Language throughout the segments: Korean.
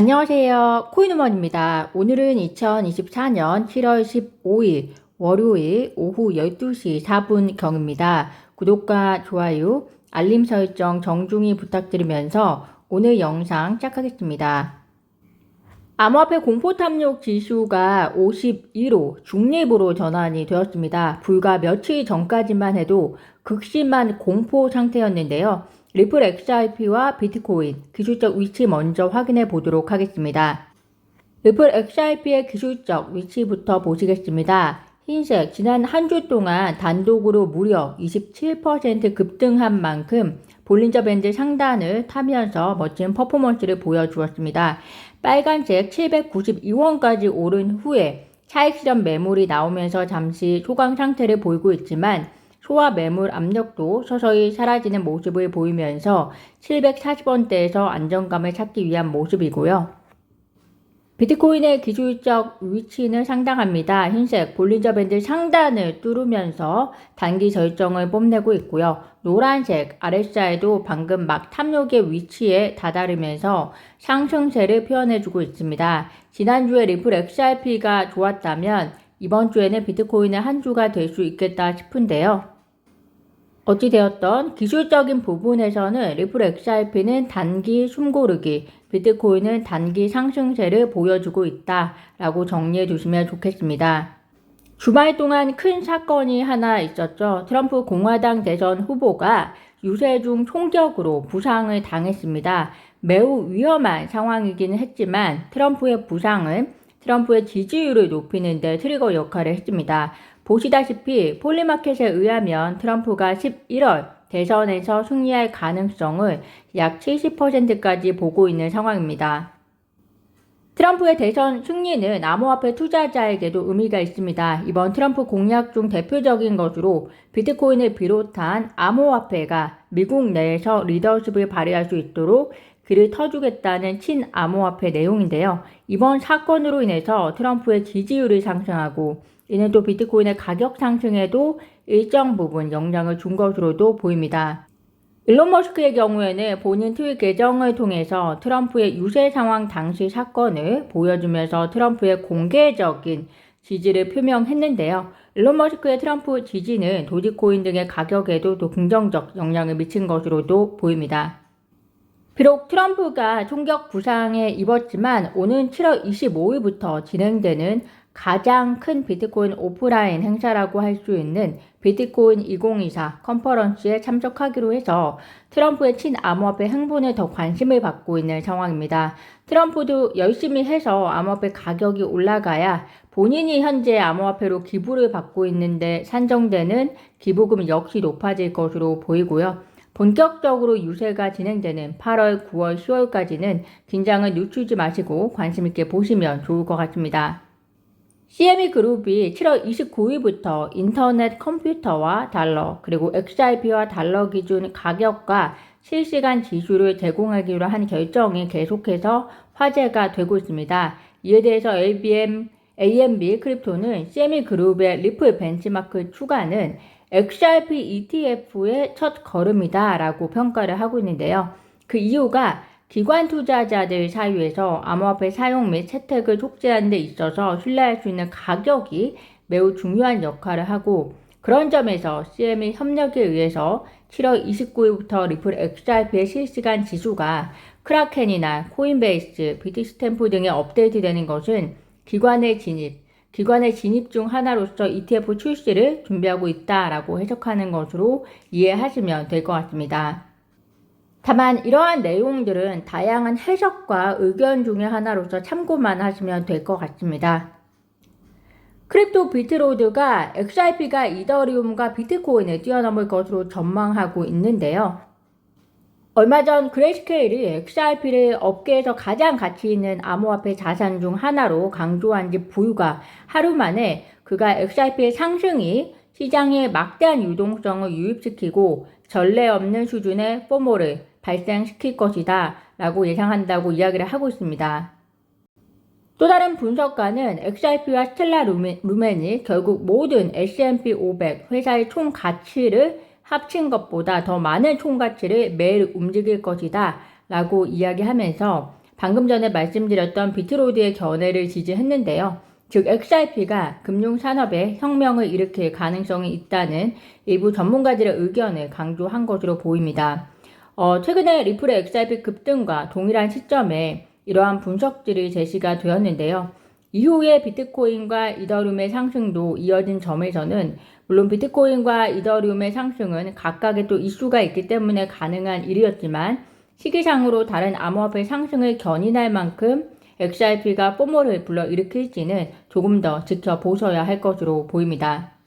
안녕하세요. 코인우먼입니다. 오늘은 2024년 7월 15일 월요일 오후 12시 4분경입니다. 구독과 좋아요, 알림 설정 정중히 부탁드리면서 오늘 영상 시작하겠습니다. 암호화폐 공포 탐욕 지수가 52로 중립으로 전환이 되었습니다. 불과 며칠 전까지만 해도 극심한 공포 상태였는데요. 리플 XRP와 비트코인 기술적 위치 먼저 확인해 보도록 하겠습니다. 리플 XRP의 기술적 위치부터 보시겠습니다. 흰색 지난 한 주 동안 단독으로 무려 27% 급등한 만큼 볼린저 밴드 상단을 타면서 멋진 퍼포먼스를 보여주었습니다. 빨간색 792원까지 오른 후에 차익 실현 매물이 나오면서 잠시 소강 상태를 보이고 있지만 소화 매물 압력도 서서히 사라지는 모습을 보이면서 740원대에서 안정감을 찾기 위한 모습이고요. 비트코인의 기술적 위치는 상당합니다. 흰색 볼린저 밴드 상단을 뚫으면서 단기 절정을 뽐내고 있고요. 노란색 RSI도 방금 막 탐욕의 위치에 다다르면서 상승세를 표현해주고 있습니다. 지난주에 리플 XRP가 좋았다면 이번 주에는 비트코인의 한 주가 될 수 있겠다 싶은데요. 어찌되었던 기술적인 부분에서는 리플 XRP는 단기 숨고르기, 비트코인은 단기 상승세를 보여주고 있다라고 정리해 주시면 좋겠습니다. 주말 동안 큰 사건이 하나 있었죠. 트럼프 공화당 대선 후보가 유세 중 총격으로 부상을 당했습니다. 매우 위험한 상황이기는 했지만 트럼프의 부상은 트럼프의 지지율을 높이는 데 트리거 역할을 했습니다. 보시다시피 폴리마켓에 의하면 트럼프가 11월 대선에서 승리할 가능성을 약 70%까지 보고 있는 상황입니다. 트럼프의 대선 승리는 암호화폐 투자자에게도 의미가 있습니다. 이번 트럼프 공약 중 대표적인 것으로 비트코인을 비롯한 암호화폐가 미국 내에서 리더십을 발휘할 수 있도록 그를 터주겠다는 친암호화폐 내용인데요. 이번 사건으로 인해서 트럼프의 지지율이 상승하고 이는 또 비트코인의 가격 상승에도 일정 부분 영향을 준 것으로도 보입니다. 일론 머스크의 경우에는 본인 트윗 계정을 통해서 트럼프의 유세 상황 당시 사건을 보여주면서 트럼프의 공개적인 지지를 표명했는데요. 일론 머스크의 트럼프 지지는 도지코인 등의 가격에도 또 긍정적 영향을 미친 것으로도 보입니다. 비록 트럼프가 총격 부상에 입었지만 오는 7월 25일부터 진행되는 가장 큰 비트코인 오프라인 행사라고 할 수 있는 비트코인 2024 컨퍼런스에 참석하기로 해서 트럼프의 친암호화폐 행보에 더 관심을 받고 있는 상황입니다. 트럼프도 열심히 해서 암호화폐 가격이 올라가야 본인이 현재 암호화폐로 기부를 받고 있는데 산정되는 기부금 역시 높아질 것으로 보이고요. 본격적으로 유세가 진행되는 8월, 9월, 10월까지는 긴장을 늦추지 마시고 관심 있게 보시면 좋을 것 같습니다. CME 그룹이 7월 29일부터 인터넷 컴퓨터와 달러, 그리고 XRP와 달러 기준 가격과 실시간 지수를 제공하기로 한 결정이 계속해서 화제가 되고 있습니다. 이에 대해서 ABM, AMB 크립토는 CME 그룹의 리플 벤치마크 추가는 XRP ETF의 첫 걸음이다 라고 평가를 하고 있는데요. 그 이유가 기관 투자자들 사이에서 암호화폐 사용 및 채택을 촉진하는 데 있어서 신뢰할 수 있는 가격이 매우 중요한 역할을 하고 그런 점에서 CME 협력에 의해서 7월 29일부터 리플 XRP의 실시간 지수가 크라켄이나 코인베이스, 비트스탬프 등에 업데이트되는 것은 기관의 진입, 기관의 진입 중 하나로서 ETF 출시를 준비하고 있다라고 해석하는 것으로 이해하시면 될 것 같습니다. 다만 이러한 내용들은 다양한 해석과 의견 중의 하나로서 참고만 하시면 될 것 같습니다. 크립토 비트로드가 XRP가 이더리움과 비트코인을 뛰어넘을 것으로 전망하고 있는데요. 얼마 전 그레이스케일이 XRP를 업계에서 가장 가치 있는 암호화폐 자산 중 하나로 강조한 지 불과 하루 만에 그가 XRP의 상승이 시장에 막대한 유동성을 유입시키고 전례 없는 수준의 포모를 발생시킬 것이다 라고 예상한다고 이야기를 하고 있습니다. 또 다른 분석가는 XRP와 스텔라 루멘이 결국 모든 S&P 500 회사의 총 가치를 합친 것보다 더 많은 총 가치를 매일 움직일 것이다 라고 이야기하면서 방금 전에 말씀드렸던 비트로드의 견해를 지지했는데요. 즉 XRP가 금융산업에 혁명을 일으킬 가능성이 있다는 일부 전문가들의 의견을 강조한 것으로 보입니다. 어, 최근에 리플의 XRP 급등과 동일한 시점에 이러한 분석들이 제시가 되었는데요. 이후에 비트코인과 이더리움의 상승도 이어진 점에서는 물론 비트코인과 이더리움의 상승은 각각의 또 이슈가 있기 때문에 가능한 일이었지만 시기상으로 다른 암호화폐 상승을 견인할 만큼 XRP가 뽀모를 불러일으킬지는 조금 더 지켜보셔야 할 것으로 보입니다.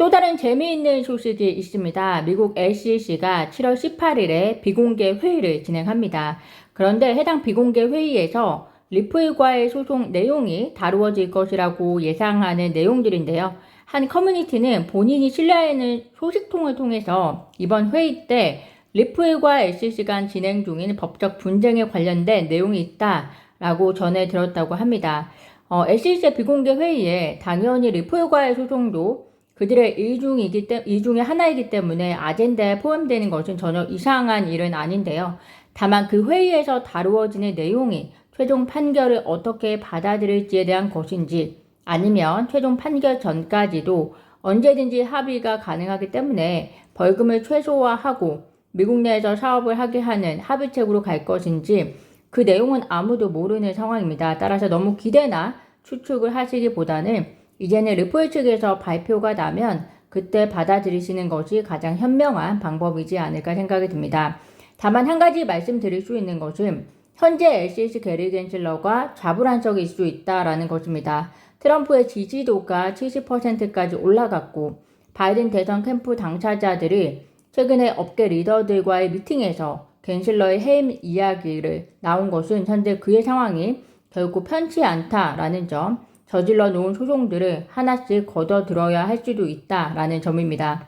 또 다른 재미있는 소식이 있습니다. 미국 SEC가 7월 18일에 비공개 회의를 진행합니다. 그런데 해당 비공개 회의에서 리플과의 소송 내용이 다루어질 것이라고 예상하는 내용들인데요. 한 커뮤니티는 본인이 신뢰하는 소식통을 통해서 이번 회의 때 리플과 SEC 간 진행 중인 법적 분쟁에 관련된 내용이 있다라고 전해 들었다고 합니다. 어, SEC의 비공개 회의에 당연히 리플과의 소송도 그들의 일중이기 때, 일중의 하나이기 때문에 아젠다에 포함되는 것은 전혀 이상한 일은 아닌데요. 다만 그 회의에서 다루어지는 내용이 최종 판결을 어떻게 받아들일지에 대한 것인지 아니면 최종 판결 전까지도 언제든지 합의가 가능하기 때문에 벌금을 최소화하고 미국 내에서 사업을 하게 하는 합의책으로 갈 것인지 그 내용은 아무도 모르는 상황입니다. 따라서 너무 기대나 추측을 하시기보다는 이제는 리플 측에서 발표가 나면 그때 받아들이시는 것이 가장 현명한 방법이지 않을까 생각이 듭니다. 다만 한 가지 말씀드릴 수 있는 것은 현재 LCC 게리 겐슬러가 자불안석일 수 있다라는 것입니다. 트럼프의 지지도가 70%까지 올라갔고 바이든 대선 캠프 당사자들이 최근에 업계 리더들과의 미팅에서 겐슬러의 해임 이야기를 나온 것은 현재 그의 상황이 결코 편치 않다라는 점, 저질러 놓은 소송들을 하나씩 걷어 들어야 할 수도 있다라는 점입니다.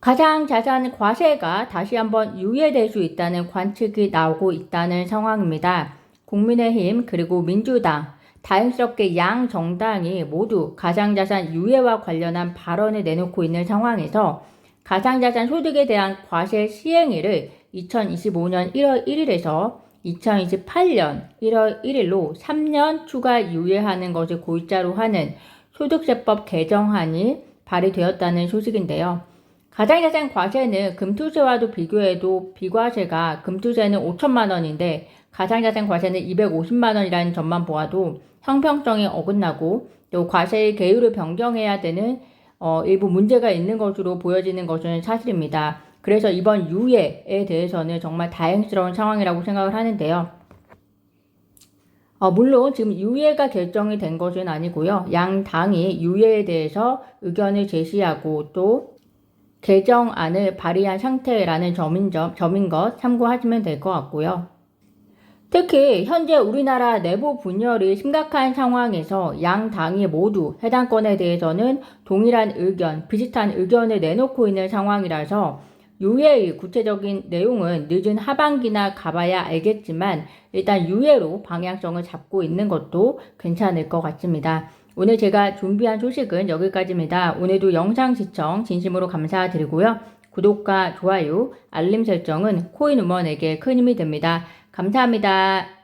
가상 자산 과세가 다시 한번 유예될 수 있다는 관측이 나오고 있다는 상황입니다. 국민의힘 그리고 민주당 다행스럽게 양 정당이 모두 가상자산 유예와 관련한 발언을 내놓고 있는 상황에서 가상자산 소득에 대한 과세 시행일을 2025년 1월 1일에서 2028년 1월 1일로 3년 추가 유예하는 것을 골자로 하는 소득세법 개정안이 발의되었다는 소식인데요. 가상자산 과세는 금투세와도 비교해도 비과세가 금투세는 5천만 원인데 가상자산 과세는 250만 원이라는 점만 보아도 형평성이 어긋나고 또 과세의 계율을 변경해야 되는 어, 일부 문제가 있는 것으로 보여지는 것은 사실입니다. 그래서 이번 유예에 대해서는 정말 다행스러운 상황이라고 생각을 하는데요. 어, 물론 지금 유예가 결정이 된 것은 아니고요. 양 당이 유예에 대해서 의견을 제시하고 또 개정안을 발의한 상태라는 점인, 점, 점인 것 참고하시면 될 것 같고요. 특히 현재 우리나라 내부 분열이 심각한 상황에서 양 당이 모두 해당 건에 대해서는 동일한 의견, 비슷한 의견을 내놓고 있는 상황이라서 유예의 구체적인 내용은 늦은 하반기나 가봐야 알겠지만 일단 유예로 방향성을 잡고 있는 것도 괜찮을 것 같습니다. 오늘 제가 준비한 소식은 여기까지입니다. 오늘도 영상 시청 진심으로 감사드리고요. 구독과 좋아요, 알림 설정은 코인 우먼에게 큰 힘이 됩니다. 감사합니다.